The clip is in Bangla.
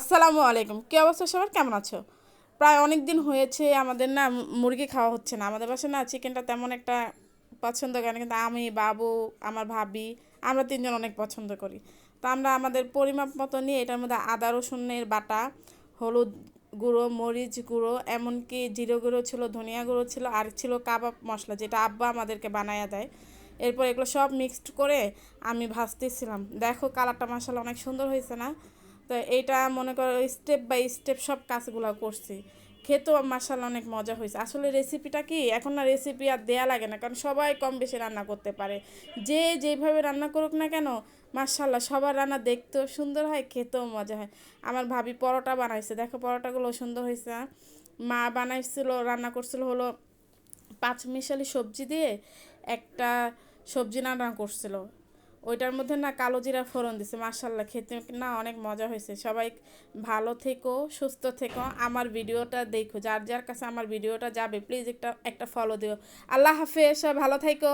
আসসালামু আলাইকুম। কী অবস্থা সবার? কেমন আছো? প্রায় অনেক দিন হয়েছে আমাদের না মুরগি খাওয়া হচ্ছে না। আমাদের বাসায় না চিকেনটা তেমন একটা পছন্দ করে কিন্তু আমি, বাবু, আমার ভাবি, আমরা তিনজন অনেক পছন্দ করি। তো আমরা আমাদের পরিমাপ মতো নিয়ে এটার মধ্যে আদা, রসুনের বাটা, হলুদ গুঁড়ো, মরিচ গুঁড়ো, এমনকি জিরে গুঁড়ো ছিল, ধনিয়া গুঁড়ো ছিল, আর ছিল কাবাব মশলা, যেটা আব্বা আমাদেরকে বানায়া দেয়। এরপর এগুলো সব মিক্সড করে আমি ভাজতেছিলাম। দেখো কালারটা মশলা অনেক সুন্দর হয়েছে না? তো এইটা মনে করো স্টেপ বাই স্টেপ সব কাজগুলো করছি। খেতেও মাসাল অনেক মজা হয়েছে। আসলে রেসিপিটা কি? এখন না রেসিপি আর দেয়া লাগে না, কারণ সবাই কম বেশি রান্না করতে পারে। যে যেভাবে রান্না করুক না কেন মার্শাল্লাহ সবার রান্না দেখতেও সুন্দর হয়, খেতেও মজা হয়। আমার ভাবি পরোটা বানাইছে। দেখো পরোটাগুলো সুন্দর হয়েছে হ্যাঁ? মা বানাইছিল, রান্না করছিল হলো পাঁচ মিশালি সবজি দিয়ে একটা সবজি রান্না করছিল। ওইটার মধ্যে না কালো জিরা ফোড়ন দিছে মার্শাল্লাহ খেতে না অনেক মজা হয়েছে। সবাই ভালো থেকো, সুস্থ থেকো, আমার ভিডিওটা দেখো, যার যার কাছে আমার ভিডিওটা যাবে প্লিজ একটা একটা ফলো দিও। আল্লাহ হাফেজ, সবাই ভালো থেকো